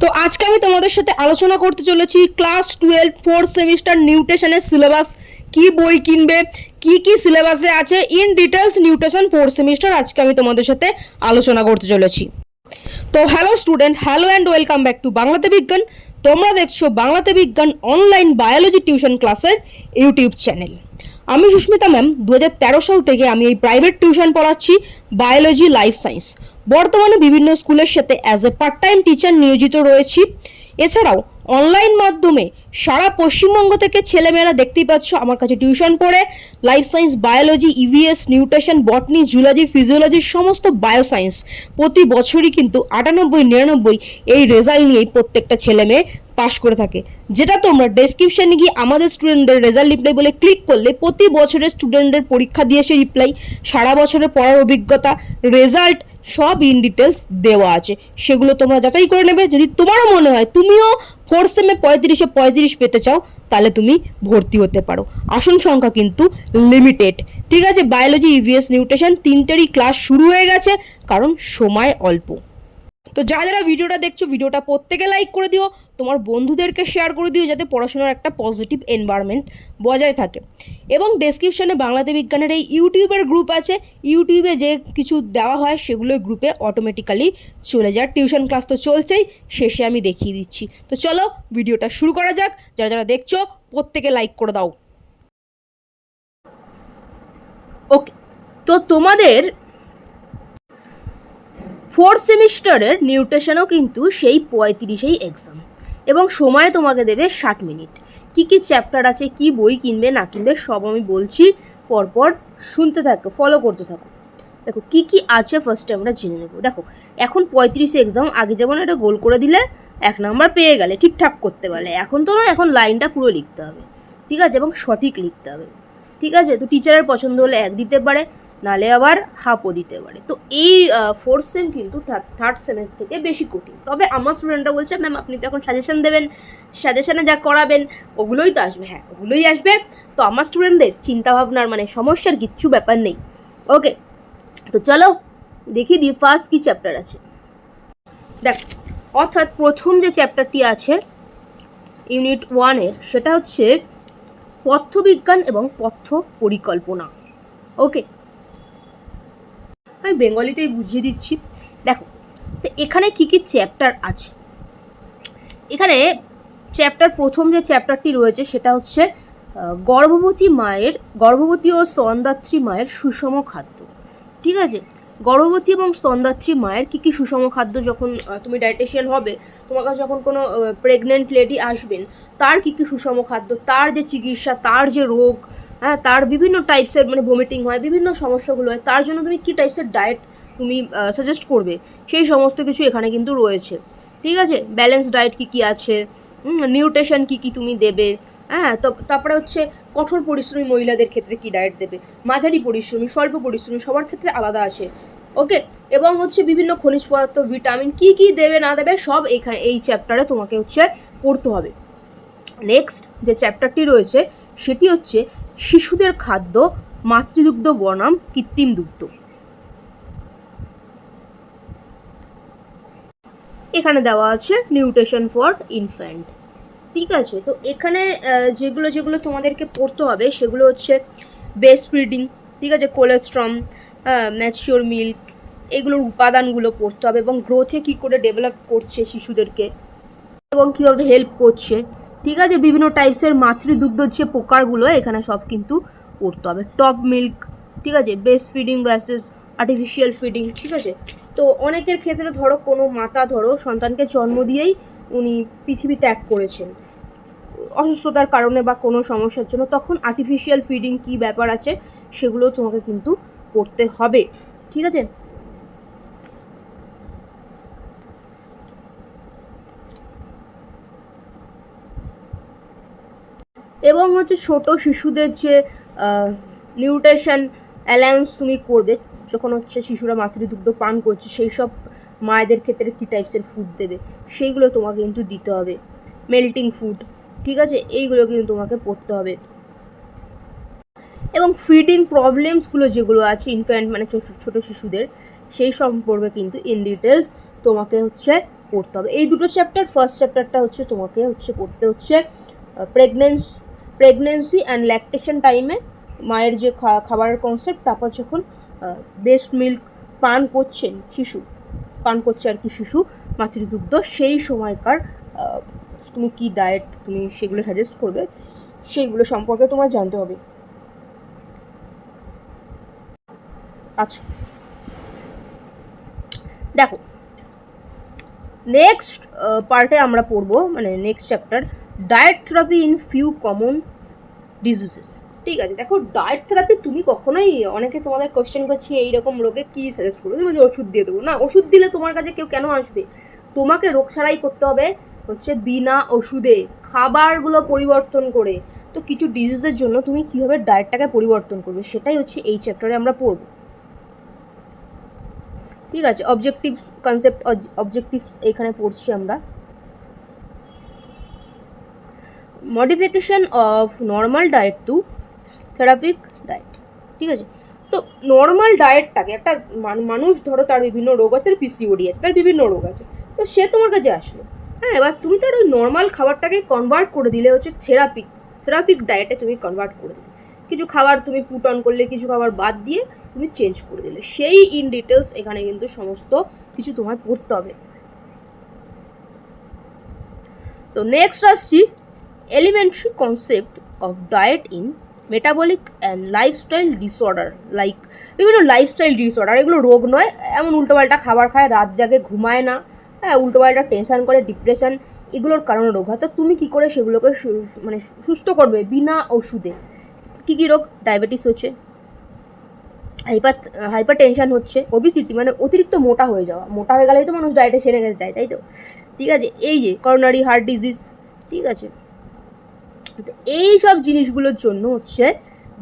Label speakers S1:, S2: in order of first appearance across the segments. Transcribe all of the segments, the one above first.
S1: তো আজকে আমি তোমাদের সাথে আলোচনা করতে চলেছি ক্লাস টুয়েলভ, ফোর্থ সেমিস্টার নিউট্রিশনের সিলেবাস। কি বই কিনবে? কি কি সিলেবাসে আছে? In details nutrition fourth semester আজকে আমি তোমাদের সাথে আলোচনা করতে চলেছি। তো hello student, hello and welcome back to বাংলাতে বিজ্ঞান। তোমরা দেখছ বাংলাতে বিজ্ঞান অনলাইন বায়োলজি টিউশন ক্লাসের ইউটিউব চ্যানেল। আমি সুস্মিতা ম্যাম দু হাজার তেরো সাল থেকে আমি এই প্রাইভেট টিউশন পড়াচ্ছি বায়োলজি, লাইফ সায়েন্স। বর্তমানে বিভিন্ন স্কুলের সাথে as a part time teacher নিয়োজিত রয়েছি। এছাড়াও অনলাইন মাধ্যমে সারা পশ্চিমবঙ্গ থেকে ছেলেমেয়েরা দেখতেই পাচ্ছ আমার কাছে টিউশন পড়ে life science biology EVS nutrition botany zoology physiology সমস্ত বায়ো সায়েন্স প্রতি বছরই কিন্তু আটানব্বই, নিরানব্বই এই রেজাল্ট নিয়েই প্রত্যেকটা ছেলে মেয়ে পাশ করে থাকে। যেটা তোমরা ডেসক্রিপশনে গিয়ে আমাদের স্টুডেন্টদের রেজাল্ট রিপ্লাই বলে ক্লিক করলে প্রতি বছরের স্টুডেন্টদের পরীক্ষা দিয়ে এসে রিপ্লাই সারা বছরের পড়ার অভিজ্ঞতা রেজাল্ট সব ইন ডিটেলস দেওয়া আছে। সেগুলো তোমরা যাচাই করে নেবে। যদি তোমারও মনে হয় তুমিও ফোর্থ সেমে পঁয়ত্রিশে পঁয়ত্রিশ পেতে চাও, তাহলে তুমি ভর্তি হতে পারো। আসন সংখ্যা কিন্তু লিমিটেড ঠিক আছে? বায়োলজি ইভিএস নিউট্রিশন তিনটেরই ক্লাস শুরু হয়ে গেছে, কারণ সময় অল্প। তো যারা যারা ভিডিওটা দেখছ, ভিডিওটা প্রত্যেকে লাইক করে দিও, তোমার বন্ধুদেরকে শেয়ার করে দিও, যাতে পড়াশোনার একটা পজিটিভ এনভায়রনমেন্ট বজায় থাকে। এবং ডেসক্রিপশানে বাংলাতে বিজ্ঞানের এই ইউটিউবের গ্রুপ আছে, ইউটিউবে যে কিছু দেওয়া হয় সেগুলো গ্রুপে অটোমেটিক্যালি চলে যায় টিউশন ক্লাস তো চলছেই, শেষে আমি দেখিয়ে দিচ্ছি। তো চলো ভিডিওটা শুরু করা যাক, যারা যারা দেখছ, প্রত্যেকে লাইক করে দাও। ওকে তো তোমাদের ফোর্থ সেমিস্টারের নিউট্রেশনও কিন্তু সেই পঁয়ত্রিশেই এক্সাম এবং সময় তোমাকে দেবে ষাট মিনিট। কি কি চ্যাপ্টার আছে, কি বই কিনবে, না কিনবে, সব আমি বলছি, পরপর শুনতে থাকো ফলো করতে থাকো। দেখো, কি কি আছে ফার্স্টে আমরা জেনে নেব। দেখো, এখন পঁয়ত্রিশে এক্সাম আগে যেমন এটা গোল করে দিলে, এক নাম্বার পেয়ে গেলে, ঠিকঠাক করতে পারলে। এখন তো না এখন লাইনটা পুরো লিখতে হবে। ঠিক আছে? এবং সঠিক লিখতে হবে। ঠিক আছে? তো টিচারের পছন্দ হলে এক দিতে পারে। নালে আবার হাফও দিতে পারে। তো এই ফোর্থ সেম কিন্তু থার্ড সেমের থেকে বেশি কঠিন। তবে আমার স্টুডেন্টরা বলছে ম্যাম আপনি তো এখন সাজেশন দেবেন। সাজেশনে যা করাবেন, ওগুলোই তো আসবে। হ্যাঁ ওগুলোই আসবে। তো আমার স্টুডেন্টদের চিন্তাভাবনার মানে সমস্যার কিচ্ছু ব্যাপার নেই। ওকে তো চলো দেখি দিই ফার্স্ট কী চ্যাপ্টার আছে। দেখ, অর্থাৎ প্রথম যে চ্যাপ্টারটি আছে ইউনিট ওয়ানের সেটা হচ্ছে পথ্যবিজ্ঞান এবং পথ্য পরিকল্পনা। ওকে আমি বেঙ্গলিতেই বুঝিয়ে দিচ্ছি। দেখো, তো এখানে কি কি চ্যাপ্টার আছে? এখানে চ্যাপ্টার, প্রথম যে চ্যাপ্টারটি রয়েছে সেটা হচ্ছে গর্ভবতী মায়ের, গর্ভবতী ও স্তনদাত্রী মায়ের সুষম খাদ্য। ঠিক আছে? গর্ভবতী এবং স্তনদাত্রী মায়ের কী কী সুষম খাদ্য যখন তুমি ডায়েটিশিয়ান হবে, তোমার কাছে যখন কোনো প্রেগনেন্ট লেডি আসবেন, তার কী কী সুষম খাদ্য, তার যে চিকিৎসা, তার যে রোগ হ্যাঁ তার বিভিন্ন টাইপসের মানে ভমিটিং হয়, বিভিন্ন সমস্যাগুলো হয়, তার জন্য তুমি কী টাইপসের ডায়েট তুমি সাজেস্ট করবে? সেই সমস্ত কিছু এখানে কিন্তু রয়েছে। ঠিক আছে? ব্যালেন্স ডায়েট কী কী আছে? নিউট্রিশন কী কী তুমি দেবে? হ্যাঁ তো তারপরে হচ্ছে কঠোর পরিশ্রমী মহিলাদের ক্ষেত্রে কী ডায়েট দেবে? মাঝারি পরিশ্রমী, স্বল্প পরিশ্রমী, সবার ক্ষেত্রে আলাদা আছে। ওকে এবং হচ্ছে বিভিন্ন খনিজ পদার্থ ভিটামিন কী কী দেবে, না দেবে, সব এখানে, এই চ্যাপ্টারে তোমাকে হচ্ছে পড়তে হবে। নেক্সট যে চ্যাপ্টারটি রয়েছে, সেটি হচ্ছে শিশুদের খাদ্য, মাতৃদুগ্ধ বনাম কৃত্রিম দুগ্ধ। এখানে দেওয়া আছে নিউট্রিশন ফর ইনফ্যান্ট ঠিক আছে? তো এখানে যেগুলো যেগুলো তোমাদেরকে পড়তে হবে, সেগুলো হচ্ছে বেস্ট ফিডিং ঠিক আছে? কোলেস্ট্রম ম্যাচিওর মিল্ক এগুলোর উপাদানগুলো পড়তে হবে এবং গ্রোথে কী করে ডেভেলপ করছে শিশুদেরকে এবং কীভাবে হেল্প করছে। ঠিক আছে, বিভিন্ন টাইপসের মাতৃদুগ্ধর যে প্রকারগুলো এখানে সব কিন্তু পড়তে হবে। টপ মিল্ক ঠিক আছে breast feeding versus artificial feeding ঠিক আছে? তো অনেকের ক্ষেত্রে ধরো কোনো মাতা ধরো সন্তানকে জন্ম দিয়েই উনি পৃথিবী ত্যাগ করেছেন। অসুস্থতার কারণে বা কোনো সমস্যার জন্য তখন আর্টিফিশিয়াল ফিডিং কী ব্যাপার আছে সেগুলো তোমাকে কিন্তু করতে হবে। ঠিক আছে? এবং হচ্ছে ছোট শিশুদের যে নিউট্রিশন অ্যালাউন্স তুমি করবে, যখন হচ্ছে শিশুরা মাতৃদুগ্ধ পান করছে, সেই সব মায়েদের ক্ষেত্রে কী টাইপসের ফুড দেবে? সেইগুলো তোমাকে কিন্তু দিতে হবে। মেল্টিং ফুড ঠিক আছে? এইগুলো কিন্তু তোমাকে পড়তে হবে। এবং ফিডিং প্রবলেমসগুলো যেগুলো আছে ইনফ্যান্ট মানে ছোট ছোট শিশুদের, সেই সম্পর্কে কিন্তু ইন ডিটেলস তোমাকে হচ্ছে পড়তে হবে। এই দুটো চ্যাপ্টার ফার্স্ট চ্যাপ্টারটা হচ্ছে তোমাকে হচ্ছে পড়তে হচ্ছে প্রেগনেন্স প্রেগনেন্সি অ্যান্ড ল্যাকটেশন টাইমে মায়ের যে খাবারের কনসেপ্ট তারপর যখন বেস্ট মিল্ক পান করছেন শিশু, পান করছে আর কি শিশু, মাতৃ দুগ্ধ, সেই সময়কার তুমি কী ডায়েট তুমি সেগুলো সাজেস্ট করবে? সেইগুলো সম্পর্কে তোমার জানতে হবে। আচ্ছা। দেখো নেক্সট পার্টে আমরা পড়ব মানে next chapter diet therapy in few common diseases ঠিক আছে, দেখো ডায়েট থেরাপি তুমি কখনোই অনেকে তোমাদের কোয়েশ্চেন করছি এইরকম রোগে কী সাজেস্ট করবে? তুমি ওষুধ দিয়ে দেবো। না, ওষুধ দিলে তোমার কাছে কেউ কেন আসবে? তোমাকে রোগ সারাই করতে হবে হচ্ছে বিনা ওষুধে, খাবারগুলো পরিবর্তন করে। তো কিছু ডিজিজের জন্য তুমি কীভাবে ডায়েটটাকে পরিবর্তন করবে, সেটাই হচ্ছে এই চ্যাপ্টারে আমরা পড়ব। ঠিক আছে অবজেক্টিভ কনসেপ্ট অবজেক্টিভস এখানে পড়ছি আমরা। Modification of normal diet to therapeutic diet ঠিক আছে? তো নর্মাল ডায়েটটাকে একটা মানুষ ধরো তার বিভিন্ন রোগ আছে পিসিওডি আছে, তার বিভিন্ন রোগ আছে। তো সে তোমার কাছে আসলো। হ্যাঁ এবার তুমি তার ওই নর্মাল খাবারটাকে কনভার্ট করে দিলে, হচ্ছে থেরাপিক থেরাপিক ডায়েটে তুমি কনভার্ট করে দিলে। কিছু খাবার তুমি পুট অন করলে, কিছু খাবার বাদ দিয়ে তুমি চেঞ্জ করে দিলে। সেই ইন ডিটেলস এখানে কিন্তু সমস্ত কিছু তোমায় পড়তে হবে। তো নেক্সট আসছি elementary concept of diet in metabolic and lifestyle disorder like বিভিন্ন লাইফস্টাইল ডিসঅর্ডার এগুলো রোগ নয়, এমন উল্টোপাল্টা খাবার খায়, রাত জাগে, ঘুমায় না হ্যাঁ উল্টোপাল্টা টেনশন করে ডিপ্রেশন এগুলোর কারণে রোগ হয়। তো তুমি কী করে সেগুলোকে মানে সুস্থ করবে বিনা ওষুধে? কী কী রোগ? ডায়াবেটিস হচ্ছে হাইপার হাইপার টেনশন হচ্ছে ওবিসিটি মানে অতিরিক্ত মোটা হয়ে যাওয়া। মোটা হয়ে গেলেই তো মানুষ ডায়েটে সেরে গেছে যায় তাই তো? ঠিক আছে, এই যে করোনারি হার্ট ডিজিজ ঠিক আছে। তো এই সব জিনিসগুলোর জন্য হচ্ছে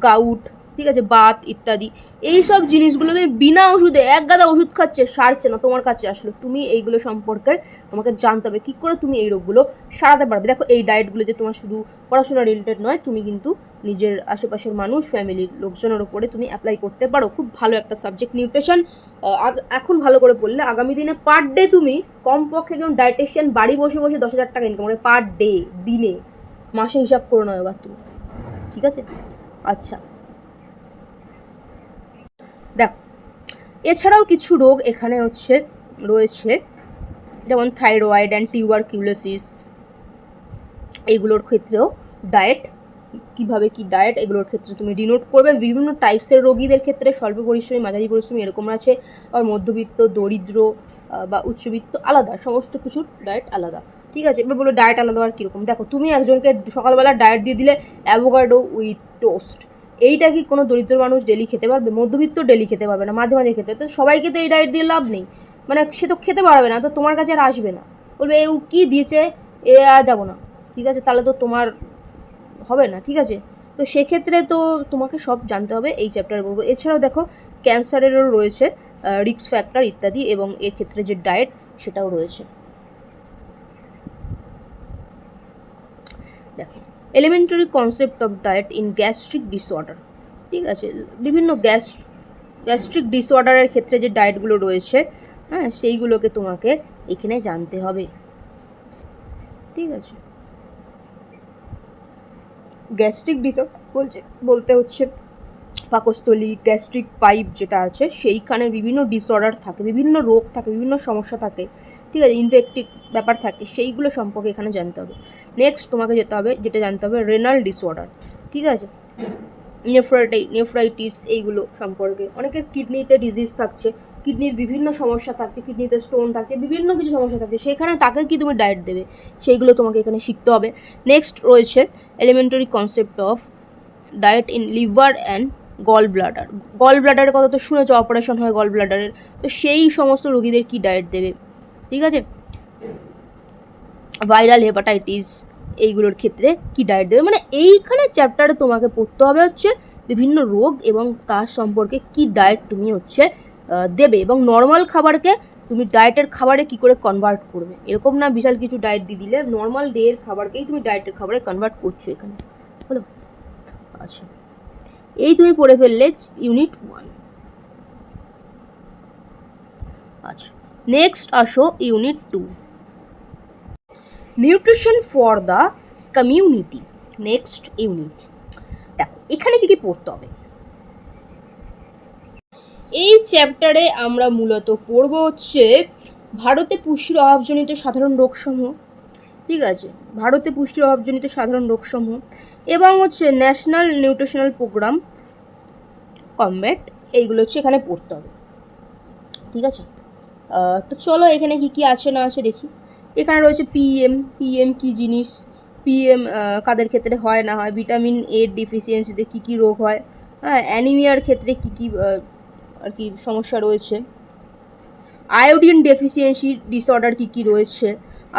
S1: গাউট ঠিক আছে বাত ইত্যাদি এই সব জিনিসগুলো তুমি বিনা ওষুধে এক গাদা ওষুধ খাচ্ছে, সারছে না তোমার কাছে আসলো। তুমি এইগুলো সম্পর্কে তোমাকে জানতে হবে, কী করে তুমি এই রোগগুলো সারাতে পারবে? দেখো, এই ডায়েটগুলো যে তোমার শুধু পড়াশোনা রিলেটেড নয়, তুমি কিন্তু নিজের আশেপাশের মানুষ ফ্যামিলির লোকজনের ওপরে তুমি অ্যাপ্লাই করতে পারো। খুব ভালো একটা সাবজেক্ট নিউট্রিশন এখন ভালো করে পড়লে আগামী দিনে পার ডে তুমি কমপক্ষে একজন ডায়েটিশিয়ান বাড়ি বসে বসে দশ হাজার টাকা ইনকাম করে পার ডে দিনে। মাসে হিসাব করে নয় এবার তুমি। ঠিক আছে? আচ্ছা। দেখো, এছাড়াও কিছু রোগ এখানে হচ্ছে, রয়েছে, যেমন থাইরয়েড অ্যান্ড টিউবারকিউলোসিস এইগুলোর ক্ষেত্রেও ডায়েট কীভাবে কি ডায়েট এগুলোর ক্ষেত্রে তুমি ডিনোট করবে। বিভিন্ন টাইপসের রোগীদের ক্ষেত্রে স্বল্প পরিশ্রমী, মাঝারি পরিশ্রমী এরকম আছে আর মধ্যবিত্ত, দরিদ্র বা উচ্চবিত্ত, আলাদা, সমস্ত কিছুর ডায়েট আলাদা। ঠিক আছে? এবার বলো ডায়েট আলাদা আর কীরকম? দেখো, তুমি একজনকে সকালবেলা ডায়েট দিয়ে দিলে অ্যাভোকাডো উইথ টোস্ট এইটা কি কোনো দরিদ্র মানুষ ডেলি খেতে পারবে? মধ্যবিত্ত ডেলি খেতে পারবে না, মাঝে মাঝে খেতে তো সবাইকে তো এই ডায়েট দিয়ে লাভ নেই। মানে সে তো খেতে পারবে না, তো তোমার কাছে আর আসবে না। বলবে, এ কী দিয়েছে? এ আর যাব না। ঠিক আছে? তাহলে তো তোমার হবে না, ঠিক আছে? তো সেক্ষেত্রে তো তোমাকে সব জানতে হবে এই চ্যাপ্টারে বলব এছাড়াও দেখো ক্যান্সারেরও রয়েছে রিস্ক ফ্যাক্টর ইত্যাদি এবং এর ক্ষেত্রে যে ডায়েট সেটাও রয়েছে। দেখো elementary concept of diet in gastric disorder ঠিক আছে? বিভিন্ন গ্যাস গ্যাস্ট্রিক ডিসঅর্ডারের ক্ষেত্রে যে ডায়েটগুলো রয়েছে হ্যাঁ সেইগুলোকে তোমাকে এখানে জানতে হবে, ঠিক আছে? গ্যাস্ট্রিক ডিসঅর্ডার বলছে, বলতে হচ্ছে পাকস্থলী গ্যাস্ট্রিক পাইপ যেটা আছে, সেইখানে বিভিন্ন ডিসঅর্ডার থাকে, বিভিন্ন রোগ থাকে, বিভিন্ন সমস্যা থাকে ঠিক আছে ইনফেক্টিভ ব্যাপার থাকে, সেইগুলো সম্পর্কে এখানে জানতে হবে। নেক্সট তোমাকে যেতে হবে, যেটা জানতে হবে রেনাল ডিসঅর্ডার ঠিক আছে? নেফ্রাইটাই নেফ্রাইটিস এইগুলো সম্পর্কে। অনেকের কিডনিতে ডিজিজ থাকছে কিডনির বিভিন্ন সমস্যা থাকছে কিডনিতে স্টোন থাকছে, বিভিন্ন কিছু সমস্যা থাকছে, সেখানে তাকে কি তুমি ডায়েট দেবে? সেইগুলো তোমাকে এখানে শিখতে হবে। নেক্সট রয়েছে elementary concept of diet in liver and gall bladder gall ব্লাডারের কথা তো শুনেছো অপারেশন হয় গল ব্লাডারের তো সেই সমস্ত রোগীদের কি ডায়েট দেবে? ঠিক আছে? ভাইরাল হেপাটাইটিস এইগুলোর ক্ষেত্রে কি ডায়েট দেবে? মানে এইখানে চ্যাপ্টারে তোমাকে পড়তে হবে হচ্ছে বিভিন্ন রোগ এবং তার সম্পর্কে কি ডায়েট তুমি হচ্ছে দেবে এবং নর্মাল খাবারকে তুমি ডায়েটের খাবারে কি করে কনভার্ট করবে? এরকম না বিশাল কিছু ডায়েট দিয়ে দিলে নর্মাল ডের খাবারকেই তুমি ডায়েটের খাবারে কনভার্ট করছ এখানে। হলো? আচ্ছা। এই তুমি পড়ে ফেললে ইউনিট ওয়ান আচ্ছা। নেক্সট আসো unit two nutrition for the community next unit দেখো, এখানে কি কি পড়তে হবে? এই চ্যাপ্টারে আমরা মূলত পড়ব হচ্ছে ভারতে পুষ্টির অভাবজনিত সাধারণ রোগসমূহ, ঠিক আছে? ভারতে পুষ্টির অভাবজনিত সাধারণ রোগসমূহ এবং হচ্ছে ন্যাশনাল নিউট্রিশনাল প্রোগ্রাম কমব্যাট এইগুলো হচ্ছে এখানে পড়তে হবে, ঠিক আছে? তো চলো এখানে কি কি আছে না আছে দেখি। এখানে রয়েছে পিএম পিএম কি জিনিস? পিএম কাদের ক্ষেত্রে হয় না হয়? ভিটামিন এ ডিফিসিয়েন্সিতে কী কী রোগ হয়? হ্যাঁ অ্যানিমিয়ার ক্ষেত্রে কী কী আর কি সমস্যা রয়েছে? আয়োডিন ডেফিসিয়েন্সি ডিসঅর্ডার কী কী রয়েছে?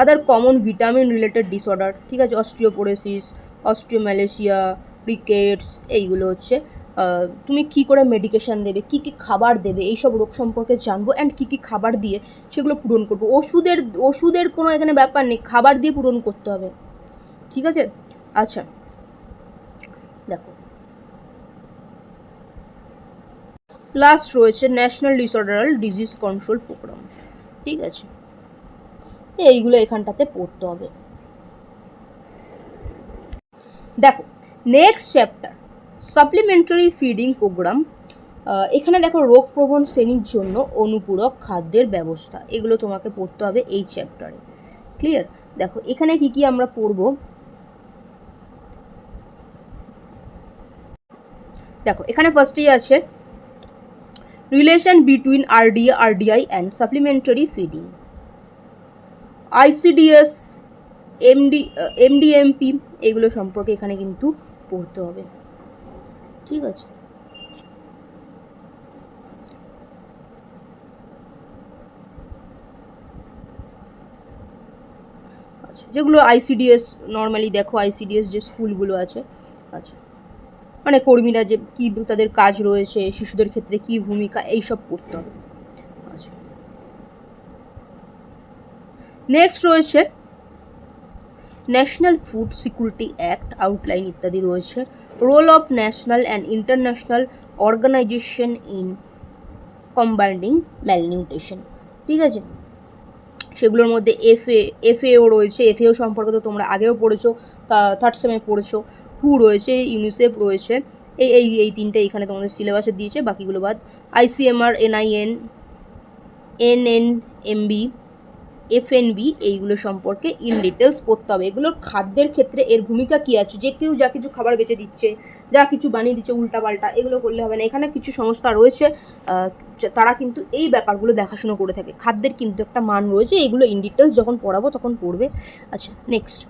S1: Other common vitamin related disorder ঠিক আছে? অস্ট্রিওপোরেসিস অস্ট্রিওম্যালেশিয়া রিকেটস এইগুলো হচ্ছে। তুমি কি করে মেডিকেশন দেবে, কি কি খাবার দেবে, এইসব রোগ সম্পর্কে জানব অ্যান্ড কি কি খাবার দিয়ে সেগুলো পূরণ করব। ওষুধের ওষুধের কোনো এখানে ব্যাপার নেই, খাবার দিয়ে পূরণ করতে হবে। ঠিক আছে? আচ্ছা। দেখো। লাস্ট রয়েছে ন্যাশনাল ডিসঅর্ডারাল ডিজিজ কন্ট্রোল প্রোগ্রাম ঠিক আছে? তো এইগুলো এখানটাতে পড়তে হবে। দেখো next chapter supplementary feeding programme এখানে দেখো রোগ প্রবণ শ্রেণির জন্য অনুপূরক খাদ্যের ব্যবস্থা। এগুলো তোমাকে পড়তে হবে এই চ্যাপ্টারে ক্লিয়ার দেখো, এখানে কি কি আমরা পড়ব? দেখো, এখানে ফার্স্টেই আছে relation between RDA RDI and supplementary feeding ICDS MD MDMP এগুলো সম্পর্কে এখানে কিন্তু পড়তে হবে। ঠিক আছে। আচ্ছা যেগুলো আইসিডিএস নর্মালি দেখো আইসিডিএস যে স্কুলগুলো আছে আচ্ছা। মানে কর্মীরা যে কী তাদের কাজ রয়েছে, শিশুদের ক্ষেত্রে কী ভূমিকা, এইসব পড়তে হবে। আচ্ছা। নেক্সট রয়েছে national food security act outline ইত্যাদি রয়েছে। Role of national and international organisation in combining malnutrition ঠিক আছে? সেগুলোর মধ্যে এফএ এফএও রয়েছে। এফএও সম্পর্কে তো তোমরা আগেও পড়েছো থার্ড সেমে পড়েছো। হু রয়েছে? ইউনিসেফ রয়েছে। এই এই এই তিনটে এখানে তোমাদের সিলেবাসে দিয়েছে, বাকিগুলো বাদ। ICMR NIN NN MB FNB এইগুলো সম্পর্কে ইন ডিটেলস পড়তে হবে। এগুলোর খাদ্যের ক্ষেত্রে এর ভূমিকা কী আছে? যে কেউ যা কিছু খাবার বেঁচে দিচ্ছে, যা কিছু বানিয়ে দিচ্ছে, উল্টাপাল্টা, এগুলো করলে হবে না। এখানে কিছু সংস্থা রয়েছে তারা কিন্তু এই ব্যাপারগুলো দেখাশুনো করে থাকে। খাদ্যের কিন্তু একটা মান রয়েছে, এগুলো ইন ডিটেলস যখন পড়াবো তখন পড়বে। আচ্ছা next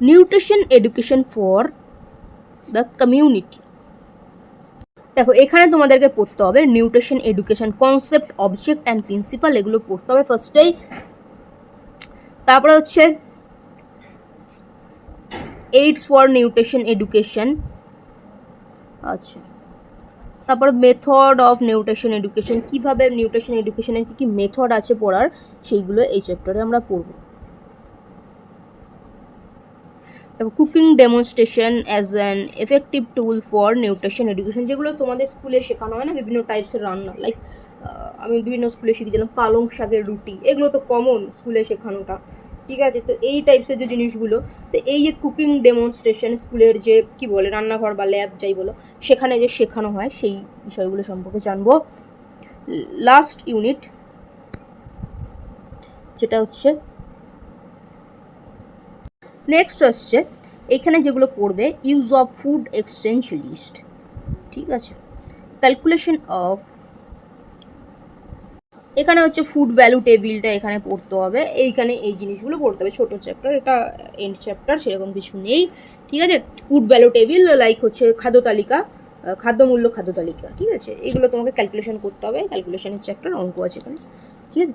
S1: nutrition education for the community দেখো, এখানে তোমাদেরকে পড়তে হবে nutrition education concept object and principle এগুলো পড়তে হবে ফার্স্টেই তারপরে হচ্ছে এইডস ফর নিউট্রিশন এডুকেশন আচ্ছা। তারপর মেথড অফ নিউট্রিশন এডুকেশন কীভাবে নিউট্রিশন এডুকেশনের কী কী মেথড আছে পড়ার, সেইগুলো এই চ্যাপ্টারে আমরা পড়ব তারপর cooking demonstration as an effective tool for nutrition education যেগুলো তোমাদের স্কুলে শেখানো হয় না, বিভিন্ন টাইপসের রান্না লাইক আমি বিভিন্ন স্কুলে শিখেছিলাম পালং শাকের রুটি, এগুলো তো কমন স্কুলে শেখানোটা, ঠিক আছে? তো এই টাইপসের যে জিনিসগুলো, তো এই যে কুকিং ডেমনস্ট্রেশন স্কুলের যে, কি বলে, রান্নাঘর বা ল্যাব যাই বলো, সেখানে যে শেখানো হয়, সেই বিষয়গুলো সম্পর্কে জানব। লাস্ট ইউনিট যেটা হচ্ছে নেক্সট হচ্ছে এখানে যেগুলো পড়বে use of food exchange list ঠিক আছে? ক্যালকুলেশন অফ এখানে হচ্ছে ফুড ভ্যালু টেবিলটা এখানে পড়তে হবে, এইখানে এই জিনিসগুলো পড়তে হবে, ছোটো চ্যাপ্টার এটা এন্ড চ্যাপ্টার সেরকম কিছু নেই, ঠিক আছে? ফুড ভ্যালু টেবিল লাইক হচ্ছে খাদ্য তালিকা খাদ্যমূল্য খাদ্য তালিকা, ঠিক আছে? এগুলো তোমাকে ক্যালকুলেশন করতে হবে ক্যালকুলেশনের চ্যাপ্টার অঙ্ক আছে এখানে, ঠিক আছে?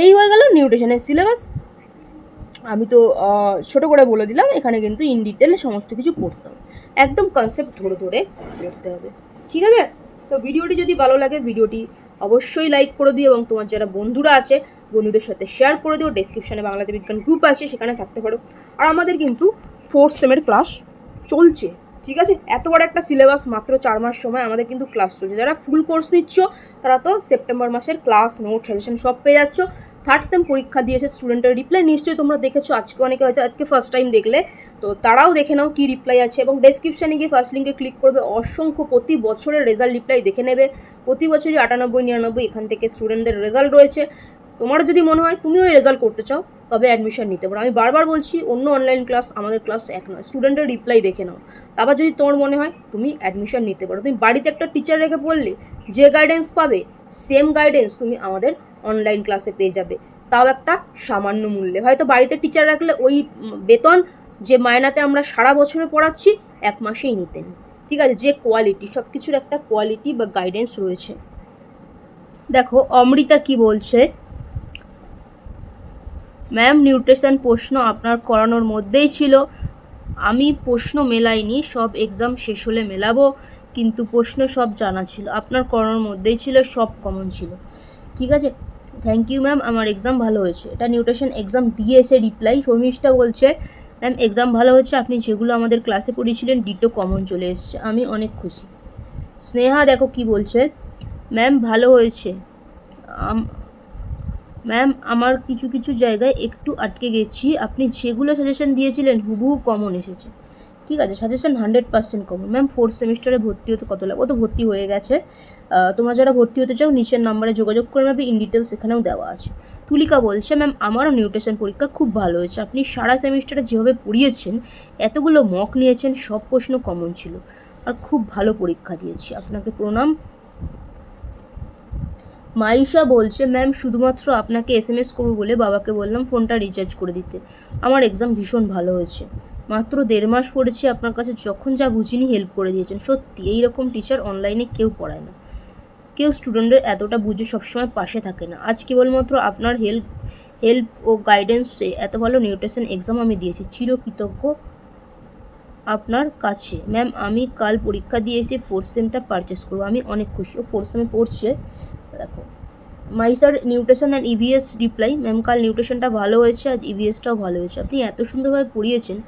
S1: এই হয়ে গেল নিউট্রিশনের সিলেবাস আমি তো ছোট করে বলে দিলাম, এখানে কিন্তু ইন ডিটেল সমস্ত কিছু পড়তে হবে। একদম কনসেপ্ট ধরে ধরে পড়তে হবে। ঠিক আছে? তো ভিডিওটি যদি ভালো লাগে, ভিডিওটি অবশ্যই লাইক করে দিও এবং তোমার যারা বন্ধুরা আছে, বন্ধুদের সাথে শেয়ার করে দিও। ডেসক্রিপশানে বাংলাতে বিজ্ঞান গ্রুপ আছে, সেখানে থাকতে পারো। আর আমাদের কিন্তু ফোর্থ সেমের ক্লাস চলছে। ঠিক আছে? এত বড় একটা সিলেবাস মাত্র চার মাস সময় আমাদের কিন্তু ক্লাস চলছে। যারা ফুল কোর্স নিচ্ছ, তারা তো সেপ্টেম্বর মাসের ক্লাস নোট সাজেশন সব পেয়ে যাচ্ছ। থার্ড সেম পরীক্ষা দিয়েছে স্টুডেন্টের রিপ্লাই নিশ্চয়ই তোমরা দেখেছ, আজকে অনেকে হয়তো আজকে ফার্স্ট টাইম দেখলে। তো তারাও দেখে নাও কী রিপ্লাই আছে এবং ডেসক্রিপশানে গিয়ে ফার্স্ট লিঙ্কে ক্লিক করবে। অসংখ্য প্রতি বছরের রেজাল্ট রিপ্লাই দেখে নেবে। প্রতি বছরই আটানব্বই, নিরানব্বই এখান থেকে স্টুডেন্টদের রেজাল্ট রয়েছে। তোমার যদি মনে হয় তুমিও রেজাল্ট করতে চাও, তবে অ্যাডমিশন নিতে পারো। আমি বারবার বলছি, অন্য অনলাইন ক্লাস আমাদের ক্লাস এক নয়। স্টুডেন্টের রিপ্লাই দেখে নাও। তারপর যদি তোমার মনে হয় তুমি অ্যাডমিশন নিতে পারো। তুমি বাড়িতে একটা টিচার রেখে পড়লে, যে গাইডেন্স পাবে সেম গাইডেন্স তুমি আমাদের অনলাইন ক্লাসে পেয়ে যাবে। তাও একটা সামান্য মূল্যে। হয়তো বাড়িতে টিচার রাখলে ওই বেতন যে মায়নাতে আমরা সারা বছরে পড়াচ্ছি, এক মাসেই নিতেন। ঠিক আছে? যে কোয়ালিটি সব কিছুর একটা কোয়ালিটি বা গাইডেন্স রয়েছে। দেখো, অমৃতা কি বলছে? ম্যাম নিউট্রিশন প্রশ্ন আপনার করানোর মধ্যেই ছিল। আমি প্রশ্ন মেলাইনি, সব এক্সাম শেষ হলে মেলাবো। কিন্তু প্রশ্ন সব জানা ছিল। আপনার করানোর মধ্যেই ছিল, সব কমন ছিল। ঠিক আছে? থ্যাংক ইউ ম্যাম আমার এক্সাম ভালো হয়েছে। এটা নিউট্রিশন এক্সাম দিয়ে এসে রিপ্লাই শর্মিষ্ঠা বলছে ম্যাম এক্সাম ভালো হয়েছে। আপনি যেগুলো আমাদের ক্লাসে পড়িয়েছিলেন ডিটো কমন চলে এসেছে। আমি অনেক খুশি। স্নেহা, দেখো কি বলছে। ম্যাম ভালো হয়েছে। ম্যাম আমার কিছু কিছু জায়গায় একটু আটকে গেছি। আপনি যেগুলো সাজেশন দিয়েছিলেন, হুবহু কমন এসেছে। ঠিক আছে suggestion hundred percent common ma'am fourth সেমিস্টারে ভর্তি হতে কত লাগবে? ও তো ভর্তি হয়ে গেছে। তোমরা যারা ভর্তি হতে চাও, নিচের নাম্বারে যোগাযোগ করে নেবে। ইন ডিটেলস এখানেও দেওয়া আছে। তুলিকা বলছে ম্যাম আমারও নিউট্রিশন পরীক্ষা খুব ভালো হয়েছে। আপনি সারা সেমিস্টারে যেভাবে পড়িয়েছেন, এতগুলো মক নিয়েছেন, সব প্রশ্ন কমন ছিল। আর খুব ভালো পরীক্ষা দিয়েছি। আপনাকে প্রণাম। মাইশা বলছে ম্যাম শুধুমাত্র আপনাকে এস এম এস করব বলে বাবাকে বললাম ফোনটা রিচার্জ করে দিতে। আমার এক্সাম ভীষণ ভালো হয়েছে। মাত্র দেড় মাস পড়েছি, আপনার কাছে যখন যা বুঝিনি হেল্প করে দিয়েছেন। সত্যি এই রকম টিচার অনলাইনে কেউ পড়ায় না। কেউ স্টুডেন্টের এতটা বুঝে সবসময় পাশে থাকে না। আজ কেবলমাত্র আপনার হেল্প হেল্প ও গাইডেন্সে এত ভালো নিউট্রিশন এক্সাম আমি দিয়েছি। চিরকৃতজ্ঞ আপনার কাছে। ম্যাম আমি কাল পরীক্ষা দিয়ে এসে ফোর্থ সেমটা পারচেস করব। আমি অনেক খুশি। ও ফোর্থ সেমে পড়ছে। দেখো। Mysaa nutrition and EVS reply ma'am কাল নিউট্রিশনটা ভালো হয়েছে, আজ ইভিএসটাও ভালো হয়েছে। আপনি এত সুন্দরভাবে পড়িয়েছেন।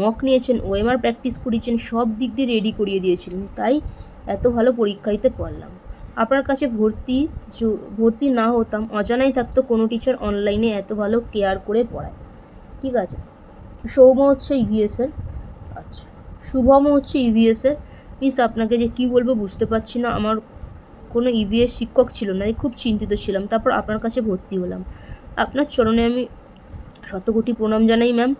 S1: মক নিয়েছেন ওএমআর প্র্যাকটিস করিয়েছেন, সব দিক দিয়ে রেডি করিয়ে দিয়েছিলেন। তাই এত ভালো পরীক্ষা দিতে পারলাম। আপনার কাছে ভর্তি ভর্তি না হতাম, অজানাই থাকতো কোনো টিচার অনলাইনে এত ভালো কেয়ার করে পড়ায়। ঠিক আছে? সৌম হচ্ছে ইভিএসের আচ্ছা শুভম হচ্ছে ইভিএসের মিস আপনাকে যে কী বলব বুঝতে পারছি না। আমার কোনো ইভিএস শিক্ষক ছিল না খুব চিন্তিত ছিলাম। তারপর আপনার কাছে ভর্তি হলাম। আপনার চরণে আমি শতকোটি প্রণাম জানাই ম্যাম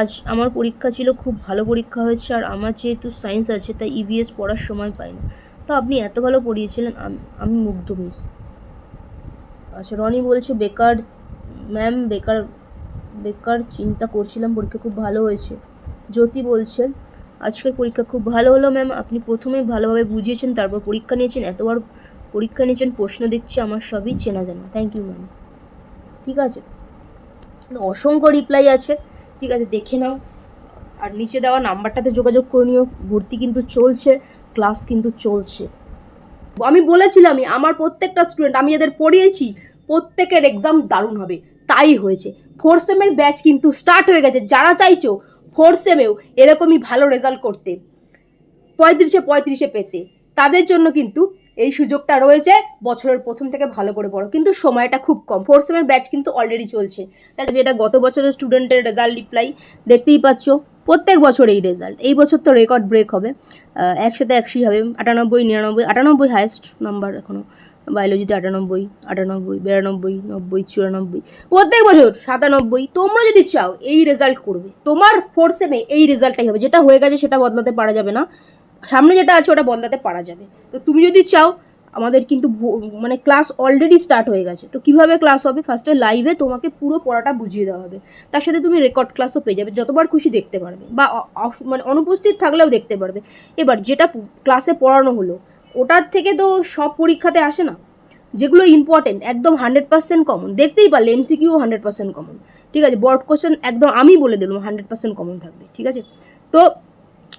S1: আজ আমার পরীক্ষা ছিল, খুব ভালো পরীক্ষা হয়েছে আর আমার যেহেতু সায়েন্স আছে, তাই ইভিএস পড়ার সময় পাই না তো আপনি এত ভালো পড়িয়েছিলেন, আমি মুগ্ধ মিস আচ্ছা রনি বলছে, বেকার ম্যাম বেকার বেকার চিন্তা করছিলাম, পরীক্ষা খুব ভালো হয়েছে। জ্যোতি বলছে, আজকের পরীক্ষা খুব ভালো হলো ম্যাম আপনি প্রথমে ভালোভাবে বুঝিয়েছেন, তারপর পরীক্ষা নিয়েছেন, এতবার পরীক্ষা নিয়েছেন, প্রশ্ন দেখছি, আমার সবই চেনা জানা। থ্যাংক ইউ ম্যাম ঠিক আছে। অসংখ্য রিপ্লাই আছে। ঠিক আছে, দেখে নাও। আর নিচে দেওয়া নাম্বারটাতে যোগাযোগ করে নিও। ভর্তি কিন্তু চলছে, ক্লাস কিন্তু চলছে। আমি বলেছিলামই, আমার প্রত্যেকটা স্টুডেন্ট আমি যাদের পড়িয়েছি, প্রত্যেকের এক্সাম দারুণ হবে। তাই হয়েছে। ফোর সেমের ব্যাচ কিন্তু স্টার্ট হয়ে গেছে। যারা চাইছো ফোর সেমেও এরকমই ভালো রেজাল্ট করতে। পঁয়ত্রিশে পঁয়ত্রিশে পেতে। তাদের জন্য কিন্তু এই সুযোগটা রয়েছে, বছরের প্রথম থেকে ভালো করে পড়ো। কিন্তু সময়টা খুব কম। ফোর সেমের ব্যাচ কিন্তু অলরেডি চলছে। তাই যেটা গত বছরের স্টুডেন্টের রেজাল্ট রিপ্লাই দেখতেই পাচ্ছ, প্রত্যেক বছর এই রেজাল্ট এই বছর তো রেকর্ড ব্রেক হবে। একশোতে একশোই হবে। আটানব্বই, নিরানব্বই, আটানব্বই হায়েস্ট নাম্বার এখনও বায়োলজিতে আটানব্বই আটানব্বই, বিরানব্বই, নব্বই, চুরানব্বই। প্রত্যেক বছর সাতানব্বই। তোমরা যদি চাও, এই রেজাল্ট করবে। তোমার ফোর সেমে এই রেজাল্টটাই হবে। যেটা হয়ে গেছে, সেটা বদলাতে পারা যাবে না। সামনে যেটা আছে ওটা বদলাতে পারা যাবে। তো তুমি যদি চাও, আমাদের কিন্তু মানে ক্লাস অলরেডি স্টার্ট হয়ে গেছে। তো কীভাবে ক্লাস হবে? ফার্স্টে লাইভে তোমাকে পুরো পড়াটা বুঝিয়ে দেওয়া হবে। তার সাথে তুমি রেকর্ড ক্লাসও পেয়ে যাবে। যতবার খুশি দেখতে পারবে বা মানে অনুপস্থিত থাকলেও দেখতে পারবে। এবার যেটা ক্লাসে পড়ানো হলো, ওটার থেকে তো সব পরীক্ষাতে আসে না। যেগুলো ইম্পর্টেন্ট একদম হান্ড্রেড পার্সেন্ট কমন দেখতেই পারলে এমসিকিউ হান্ড্রেড পার্সেন্ট কমন ঠিক আছে? বোর্ড কোশ্চেন একদম আমি বলে দিলাম হান্ড্রেড পার্সেন্ট কমন থাকবে। ঠিক আছে? তো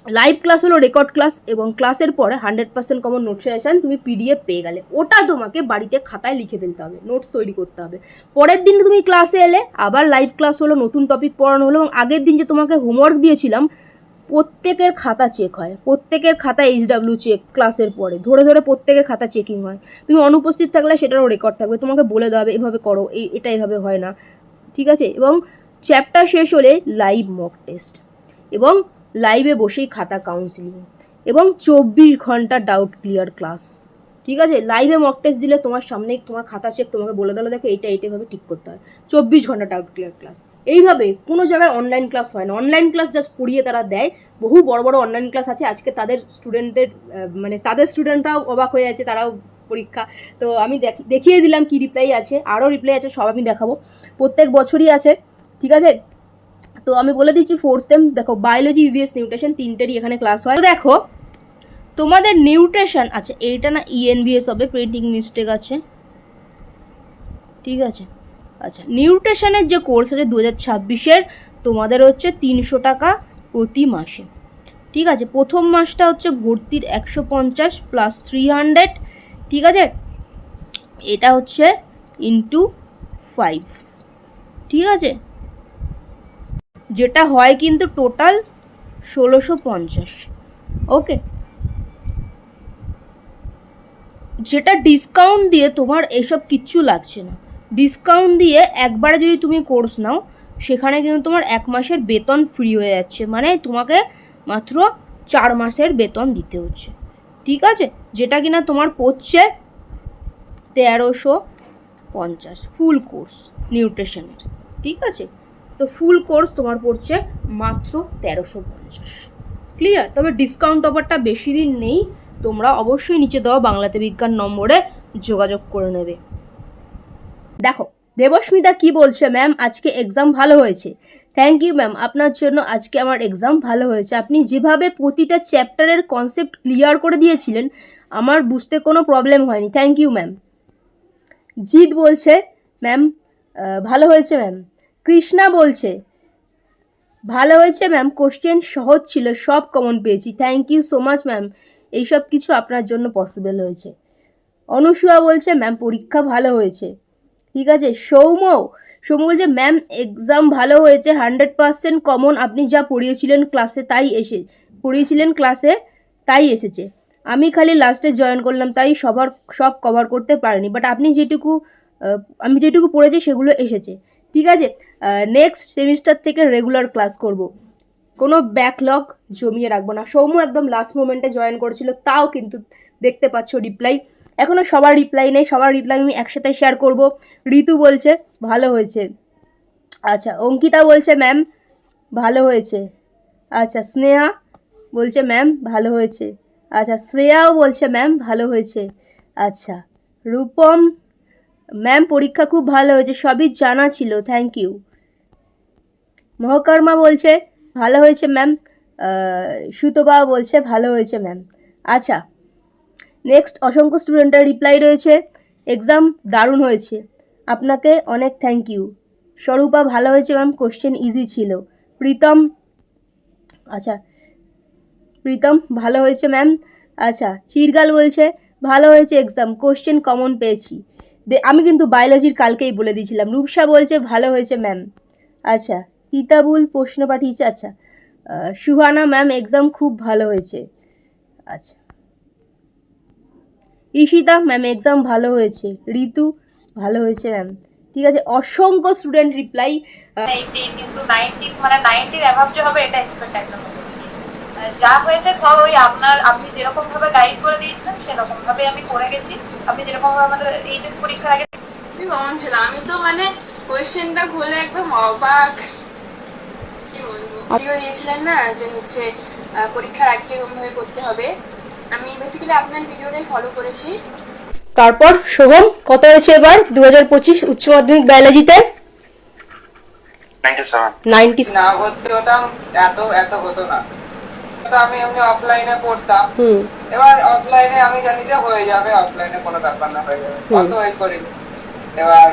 S1: লাইভ ক্লাস হলো রেকর্ড ক্লাস এবং ক্লাসের পরে hundred percent common note suggestion তুমি পিডিএফ পেয়ে গেলে। ওটা তোমাকে বাড়িতে খাতায় লিখে ফেলতে হবে নোটস তৈরি করতে হবে। পরের দিন তুমি ক্লাসে এলে, আবার লাইভ ক্লাস হলো, নতুন টপিক পড়ানো হলো এবং আগের দিন যে তোমাকে হোমওয়ার্ক দিয়েছিলাম, প্রত্যেকের খাতা চেক হয়। প্রত্যেকের খাতা এইচডাব্লিউ চেক ক্লাসের পরে। ধরে ধরে প্রত্যেকের খাতা চেকিং হয়। তুমি অনুপস্থিত থাকলে সেটারও রেকর্ড থাকবে। তোমাকে বলে দেওয়া হবে, এভাবে করো এই এটা এভাবে হয় না। ঠিক আছে? এবং চ্যাপ্টার শেষ হলে লাইভ মক টেস্ট এবং লাইভে বসেই খাতা কাউন্সিলিং এবং চব্বিশ ঘণ্টা ডাউট ক্লিয়ার ক্লাস ঠিক আছে? লাইভে মক টেস্ট দিলে তোমার সামনেই তোমার খাতা চেক তোমাকে বলে দিলো, দেখো এইটা এইটাভাবে ঠিক করতে হয়। চব্বিশ ঘণ্টা ডাউট ক্লিয়ার ক্লাস এইভাবে কোনো জায়গায় অনলাইন ক্লাস হয় না। অনলাইন ক্লাস জাস্ট পড়িয়ে তারা দেয়। বহু বড় বড় অনলাইন ক্লাস আছে। আজকে তাদের স্টুডেন্টদের মানে তাদের স্টুডেন্টরাও অবাক হয়ে আছে তারাও পরীক্ষা। তো আমি দেখ- দেখিয়ে দিলাম কি রিপ্লাই আছে। আরও রিপ্লাই আছে, সব আমি দেখাবো। প্রত্যেক বছরই আছে। ঠিক আছে? তো আমি বলে দিচ্ছি ফোর্থ সেম দেখো বায়োলজি ইভিএস নিউট্রিশন তিনটেরই এখানে ক্লাস হয়। দেখো, তোমাদের নিউট্রিশন আচ্ছা এইটা না ইএনভিএস হবে প্রিন্টিং মিস্টেক আছে। ঠিক আছে? আচ্ছা নিউট্রিশনের যে কোর্স আছে দু হাজার ছাব্বিশের, তোমাদের হচ্ছে তিনশো টাকা প্রতি মাসে। ঠিক আছে? প্রথম মাসটা হচ্ছে ভর্তির একশো পঞ্চাশ প্লাস থ্রি হান্ড্রেড ঠিক আছে? এটা হচ্ছে ইন্টু ফাইভ ঠিক আছে? যেটা হয় কিন্তু টোটাল ষোলোশো পঞ্চাশ। ওকে যেটা ডিসকাউন্ট দিয়ে তোমার এসব কিচ্ছু লাগছে না। ডিসকাউন্ট দিয়ে একবারে যদি তুমি কোর্স নাও, সেখানে কিন্তু তোমার এক মাসের বেতন ফ্রি হয়ে যাচ্ছে। মানে তোমাকে মাত্র চার মাসের বেতন দিতে হচ্ছে। ঠিক আছে? যেটা কিনা তোমার পড়ছে তেরোশো পঞ্চাশ ফুল কোর্স নিউট্রিশনের ঠিক আছে? তো ফুল কোর্স তোমার পড়ছে মাত্র তেরোশো পঞ্চাশ। ক্লিয়ার তবে ডিসকাউন্ট অফারটা বেশি দিন নেই, তোমরা অবশ্যই নিচে দেওয়া বাংলাতে বিজ্ঞান নম্বরে যোগাযোগ করে নেবে। দেখো, দেবস্মিতা কি বলছে ম্যাম আজকে এক্সাম ভালো হয়েছে। থ্যাংক ইউ ম্যাম আপনার জন্য আজকে আমার এক্সাম ভালো হয়েছে। আপনি যেভাবে প্রতিটা চ্যাপ্টারের কনসেপ্ট ক্লিয়ার করে দিয়েছিলেন, আমার বুঝতে কোনো প্রবলেম হয়নি। থ্যাংক ইউ ম্যাম জিৎ বলছে ম্যাম ভালো হয়েছে ম্যাম কৃষ্ণা বলছে, ভালো হয়েছে ম্যাম কোশ্চেন সহজ ছিল, সব কমন পেয়েছি। Thank you so much ma'am এইসব কিছু আপনার জন্য পসিবল হয়েছে। অনুসুয়া বলছে ম্যাম পরীক্ষা ভালো হয়েছে। ঠিক আছে? সৌম্য সৌম্য বলছে ম্যাম এক্সাম ভালো হয়েছে হান্ড্রেড পার্সেন্ট কমন আপনি যা পড়িয়েছিলেন ক্লাসে তাই এসে, পড়িয়েছিলেন ক্লাসে তাই এসেছে। আমি খালি লাস্টে জয়েন করলাম, তাই সবার, সব কভার করতে পারিনি। বাট আপনি যেটুকু আমি যেটুকু পড়েছি, সেগুলো এসেছে। ঠিক আছে? নেক্সট সেমিস্টার থেকে রেগুলার ক্লাস করব। কোনো ব্যাকলগ জমিয়ে রাখব না। সৌম্য একদম লাস্ট মোমেন্টে জয়েন করেছিল, তাও কিন্তু দেখতে পাচ্ছ রিপ্লাই এখনও সবার রিপ্লাই নেই, সবার রিপ্লাই আমি একসাথে শেয়ার করব। ঋতু বলছে, ভালো হয়েছে। আচ্ছা অঙ্কিতা বলছে ম্যাম ভালো হয়েছে। আচ্ছা স্নেহা বলছে ম্যাম ভালো হয়েছে। আচ্ছা শ্রেয়াও বলছে ম্যাম ভালো হয়েছে। আচ্ছা রূপম ম্যাম পরীক্ষা খুব ভালো হয়েছে, সবই জানা ছিল থ্যাংক ইউ মহকর্মা বলছে, ভালো হয়েছে ম্যাম সুতবা বলছে, ভালো হয়েছে ম্যাম আচ্ছা নেক্সট অসংখ্য স্টুডেন্টের রিপ্লাই রয়েছে এক্সাম দারুণ হয়েছে, আপনাকে অনেক থ্যাংক ইউ স্বরূপা, ভালো হয়েছে ম্যাম কোশ্চেন ইজি ছিল। প্রীতম আচ্ছা প্রীতম, ভালো হয়েছে ম্যাম আচ্ছা চিরগাল বলছে, ভালো হয়েছে এক্সাম কোশ্চেন কমন পেয়েছি। আমি কিন্তু বায়োলজির কালকেই বলে দিয়েছিলাম। রূপসা বলছে, ভালো হয়েছে ম্যাম আচ্ছা কিতাবুল প্রশ্ন পাঠিয়েছে আচ্ছা সুহানা ম্যাম এক্সাম খুব ভালো হয়েছে। আচ্ছা। ঈশিতা ম্যাম এক্সাম ভালো হয়েছে। ঋতু, ভালো হয়েছে ম্যাম ঠিক আছে, অসংখ্য স্টুডেন্ট রিপ্লাই
S2: নাইনটি মানে নাইনটির অ্যাভাব যে হবে, এটা এক্সপেক্ট একদম। যা হয়েছে সব ওই আপনার আপনি যেরকম ভাবে গাইড করে দিয়েছিলেন সেরকম ভাবে আমি করে গেছি। আপনি যেরকম ভাবে আমাদের এইচএস পরীক্ষার আগে
S3: কমন ছিল আমি তো মানে কোয়েশ্চেনটা খুলে একদম অবাক। কি বলব? ভিডিও দিয়েছিলেন না যে হচ্ছে পরীক্ষার আগে কীরকম ভাবে করতে হবে? আমি বেসিক্যালি আপনার ভিডিওটাই ফলো করেছি।
S1: তারপর শোভম কত হয়েছে এবার? দু হাজার পঁচিশ উচ্চ মাধ্যমিক বায়োলজিতে নাইনটি
S4: না ভর্তি হতাম এত এত হতো না। তো আমি এমনি অফলাইনে পড়তাম। এবার অফলাইনে আমি জানি যে হয়ে যাবে অফলাইনে কোনো ব্যাপার না হয়ে যাবে। অত ওই করিনি। এবার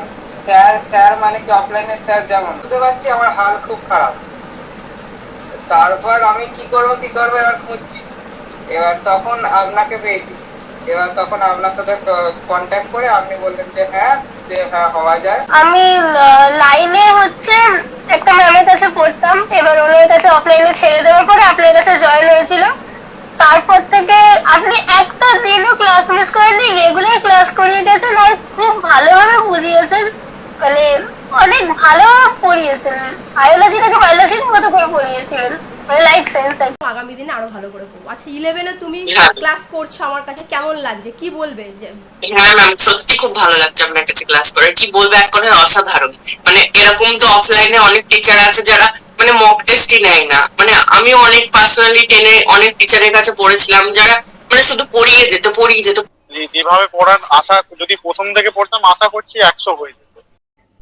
S4: স্যার স্যার মানে কি অফলাইনে স্যার যেমন? বুঝতে পারছি আমার হাল খুব খারাপ। তারপর আমি কি করব কি করব এবার খুঁজছি। এবার তখন আপনাকে পেয়েছি। এবার তখন আপনার সাথে কন্ট্যাক্ট করে আপনি বললেন যে হ্যাঁ যে হ্যাঁ হওয়া যায়।
S5: আমি লাইনে হচ্ছে একটা ম্যামের কাছে পড়তাম। এবার ওনার কাছে অফলাইনে ছেড়ে দেওয়ার পরে আপনার কাছে
S6: জয়েন হয়েছিল। তারপর থেকে আপনি একটা দিনও ক্লাস মিস করেননি রেগুলার ক্লাস করিয়ে গেছেন আর খুব ভালোভাবে বুঝিয়েছেন। মানে অনেক ভালো পড়িয়েছেন। বায়োলজিটাকে বায়োলজির মতো করে পড়িয়েছিলেন লাইফ সেন্স
S5: আগামী দিনে আরও ভালো করে করব। আচ্ছা ইলেভেনে তুমি। ক্লাস করছ আমার কাছে কেমন লাগছে? কি বলবে? যে
S7: হ্যাঁ ম্যাম সত্যি খুব ভালো লাগছে আপনার কাছে ক্লাস করে কি বলব? এক কথায় অসাধারণ। মানে এরকম তো অফলাইনে অনেক টিচার আছে যারা মানে মক টেস্টই নেয় না। মানে আমিও অনেক পার্সোনালি টেনে অনেক টিচারের কাছে পড়েছিলাম যারা মানে শুধু পড়িয়ে যেত পড়িয়ে যেত।
S8: যেভাবে পড়ান আশা যদি প্রথম থেকে পড়তাম আশা করছি একশো হয়ে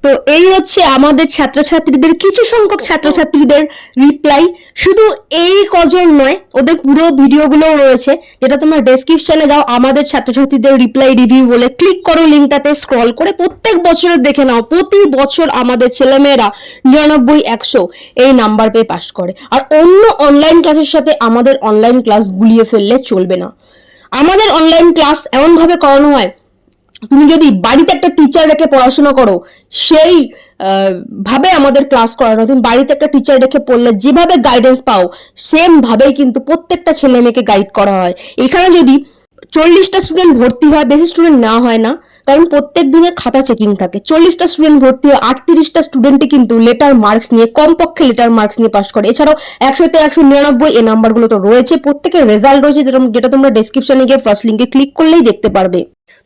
S1: তো এই হচ্ছে আমাদের ছাত্রছাত্রীদের, কিছু সংখ্যক ছাত্রছাত্রীদের রিপ্লাই শুধু এই কজন নয়, ওদের পুরো ভিডিওগুলো রয়েছে, যেটা তোমরা ডেসক্রিপশনে যাও, আমাদের ছাত্রছাত্রীদের রিপ্লাই রিভিউ বলে ক্লিক করো লিঙ্কটাতে স্ক্রল করে প্রত্যেক বছরের দেখে নাও, প্রতি বছর আমাদের ছেলেমেয়েরা নিরানব্বই, একশো এই নাম্বার পেয়ে পাশ করে। আর অন্য অনলাইন ক্লাসের সাথে আমাদের অনলাইন ক্লাস গুলিয়ে ফেললে চলবে না। আমাদের অনলাইন ক্লাস এমনভাবে করানো হয় তুমি যদি বাড়িতে একটা টিচার রেখে পড়াশোনা করো, সেই ভাবে আমাদের ক্লাস করানো, তুমি বাড়িতে একটা টিচার রেখে পড়লে যেভাবে গাইডেন্স পাও সেম ভাবেই কিন্তু প্রত্যেকটা ছেলে মেয়েকে গাইড করা হয়। এখানে যদি চল্লিশটা স্টুডেন্ট ভর্তি হয়, বেশি স্টুডেন্ট নেওয়া হয় না, কারণ প্রত্যেক দিনের খাতা চেকিং থাকে। চল্লিশটা স্টুডেন্ট ভর্তি হয় আটত্রিশটা স্টুডেন্টই কিন্তু লেটার মার্কস নিয়ে, কমপক্ষে লেটার মার্কস নিয়ে পাশ করে। এছাড়াও একশোতে একশো নিরানব্বই এই নাম্বারগুলো তো রয়েছে, প্রত্যেকের রেজাল্ট রয়েছে যেটা যেটা তোমরা ডেসক্রিপশনে গিয়ে ফার্স্ট লিঙ্কে ক্লিক করলেই দেখতে পারবে।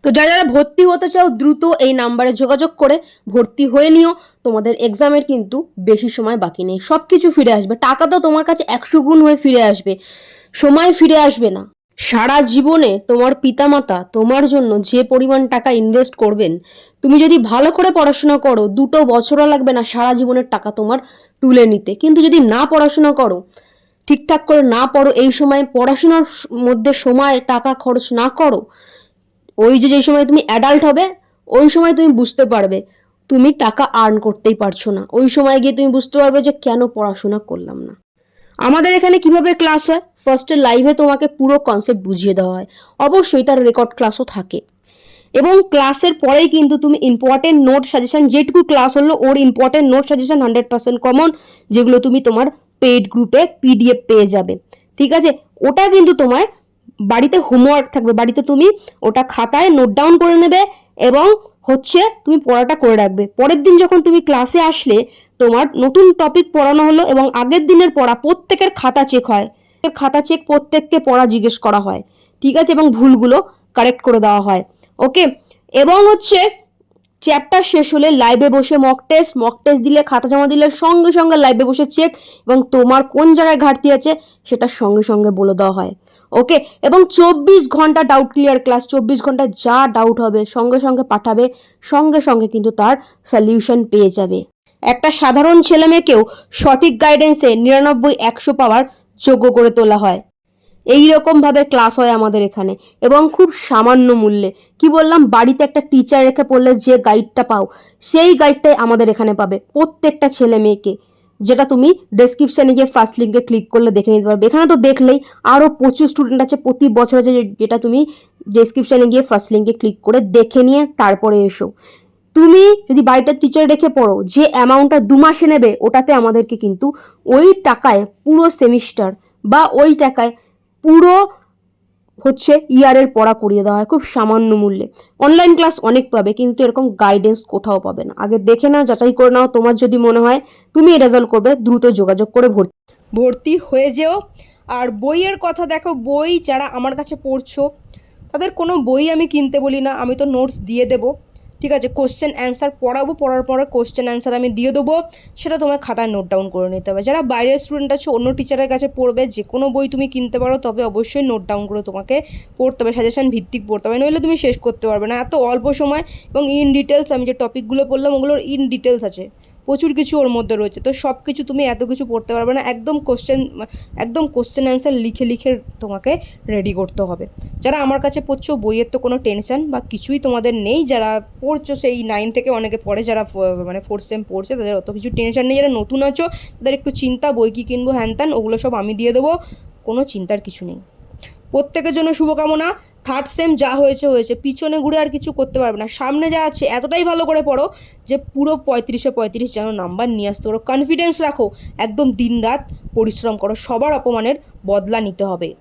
S1: তো যারা যারা ভর্তি হতে চাও, দ্রুত এই নাম্বারে যোগাযোগ করে ভর্তি হয়ে নিও। তোমাদের এক্সামের কিন্তু বেশি সময় বাকি নেই। সব কিছু ফিরে আসবে। টাকা তো তোমার কাছে একশো গুণ হয়ে ফিরে আসবে। সময় ফিরে আসবে না। সারা জীবনে তোমার পিতামাতা তোমার জন্য যে পরিমাণ টাকা ইনভেস্ট করবেন, তুমি যদি ভালো করে পড়াশোনা করো, দুটো বছরও লাগবে না সারা জীবনের টাকা তোমার তুলে নিতে। কিন্তু যদি না পড়াশোনা করো, ঠিকঠাক করে না পড়ো, এই সময় পড়াশোনার মধ্যে সময়, টাকা খরচ না করো, ওই যে যেই সময় তুমি অ্যাডাল্ট হবে, ওই সময় তুমি বুঝতে পারবে, তুমি টাকা আর্ন করতেই পারছ না। ওই সময় গিয়ে তুমি বুঝতে পারবে যে কেন পড়াশোনা করলাম না। আমাদের এখানে কীভাবে ক্লাস হয়? ফার্স্টে লাইভে তোমাকে পুরো কনসেপ্ট বুঝিয়ে দেওয়া হয়। অবশ্যই তার রেকর্ড ক্লাসও থাকে। এবং ক্লাসের পরেই কিন্তু তুমি ইম্পর্টেন্ট নোট সাজেশন যেটুকু ক্লাস হলো, ওর important note suggestion hundred percent common যেগুলো তুমি তোমার পেইড গ্রুপে পিডিএফ পেয়ে যাবে। ঠিক আছে? ওটা কিন্তু তোমায় বাড়িতে হোমওয়ার্ক থাকবে। বাড়িতে তুমি ওটা খাতায় নোট ডাউন করে নেবে এবং হচ্ছে তুমি পড়াটা করে রাখবে। পরের দিন যখন তুমি ক্লাসে আসলে, তোমার নতুন টপিক পড়ানো হলো এবং আগের দিনের পড়া প্রত্যেকের খাতা চেক হয়। খাতা চেক প্রত্যেককে পড়া জিজ্ঞেস করা হয়। ঠিক আছে? এবং ভুলগুলো কারেক্ট করে দেওয়া হয়। ওকে এবং হচ্ছে চ্যাপ্টার শেষ হলে লাইভে বসে মক টেস্ট মক টেস্ট দিলে, খাতা জমা দিলে সঙ্গে সঙ্গে লাইভে বসে চেক এবং তোমার কোন জায়গায় ঘাটতি আছে, সেটা সঙ্গে সঙ্গে বলে দেওয়া হয়। ওকে এবং চব্বিশ ঘণ্টা ডাউট ক্লিয়ার ক্লাস চব্বিশ ঘণ্টা যা ডাউট হবে, সঙ্গে সঙ্গে পাঠাবে, সঙ্গে সঙ্গে কিন্তু তার সলিউশন পেয়ে যাবে। একটা সাধারণ ছেলে মেয়েকেও সঠিক গাইডেন্সে নিরানব্বই, একশো পাওয়ার যোগ্য করে তোলা হয়। এই রকমভাবে ক্লাস হয় আমাদের এখানে। এবং খুব সামান্য মূল্যে। কি বললাম? বাড়িতে একটা টিচার রেখে পড়লে যে গাইডটা পাও, সেই গাইডটাই আমাদের এখানে পাবে। প্রত্যেকটা ছেলে মেয়েকে যেটা তুমি ডেসক্রিপশানে গিয়ে ফার্স্ট লিঙ্কে ক্লিক করলে দেখে নিতে পারবে। এখানে তো দেখলেই আরও প্রচুর স্টুডেন্ট আছে, প্রতি বছর আছে, যেটা তুমি ডেসক্রিপশানে গিয়ে ফার্স্ট লিঙ্কে ক্লিক করে দেখে নিয়ে তারপরে এসো। তুমি যদি বাড়িতে টিচার রেখে পড়ো, যে অ্যামাউন্টটা দু মাসে নেবে, ওটাতে আমাদেরকে কিন্তু ওই টাকায় পুরো সেমিস্টার বা ওই টাকায় পুরো হচ্ছে ইয়ারের পড়া করিয়ে দেওয়া হয় খুব সামান্য মূল্যে। অনলাইন ক্লাস অনেক পাবে, কিন্তু এরকম গাইডেন্স কোথাও পাবে না। আগে দেখে নাও, যাচাই করে নাও, তোমার যদি মনে হয় তুমি রেজাল্ট করবে, দ্রুত যোগাযোগ করে ভর্তি
S5: ভর্তি হয়ে যেও। আর বইয়ের কথা দেখো, বই যারা আমার কাছে পড়ছো, তাদের কোনো বই আমি কিনতে বলি না, আমি তো নোটস দিয়ে দেবো। ঠিক আছে কোশ্চেন অ্যান্সার পড়াবো, পড়ার পরে কোশ্চেন অ্যান্সার আমি দিয়ে দেবো, সেটা তোমার খাতায় নোট ডাউন করে নিতে হবে। যারা বাইরের স্টুডেন্ট আছে, অন্য টিচারের কাছে পড়বে যে কোনো বই তুমি কিনতে পারো, তবে অবশ্যই নোট ডাউন করে তোমাকে পড়তে হবে সাজেশন ভিত্তিক পড়তে হবে, নইলে তুমি শেষ করতে পারবে না। এত অল্প সময় এবং ইন ডিটেলস আমি যে টপিকগুলো পড়লাম ওগুলোর ইন ডিটেলস আছে। প্রচুর কিছু ওর মধ্যে রয়েছে। তো সব কিছু তুমি এত কিছু পড়তে পারবে না, একদম কোশ্চেন একদম কোশ্চেন অ্যান্সার লিখে লিখে তোমাকে রেডি করতে হবে। যারা আমার কাছে পড়ছো, বইয়ের তো কোনো টেনশন বা কিছুই তোমাদের নেই, যারা পড়ছো সেই নাইন থেকে অনেকে পড়ে, যারা মানে ফোর্থ সেম পড়ছে, তাদের অত কিছু টেনশন নেই। যারা নতুন আছো, তাদের একটু চিন্তা, বই কী কিনবো, হ্যান ত্যান, ওগুলো সব আমি দিয়ে দেবো, কোনো চিন্তার কিছু নেই। প্রত্যেকের জন্য শুভকামনা। থার্ড সেম যা হয়েছে হয়েছে। পিছনে ঘুরে আর কিছু করতে পারবে না। সামনে যা আছে, এতটাই ভালো করে পড়ো যে পুরো পঁয়ত্রিশে পঁয়ত্রিশ যেন নাম্বার নিয়ে আসতে পারো। কনফিডেন্স রাখো। একদম দিন রাত পরিশ্রম করো। সবার অপমানের
S1: বদলা নিতে হবে।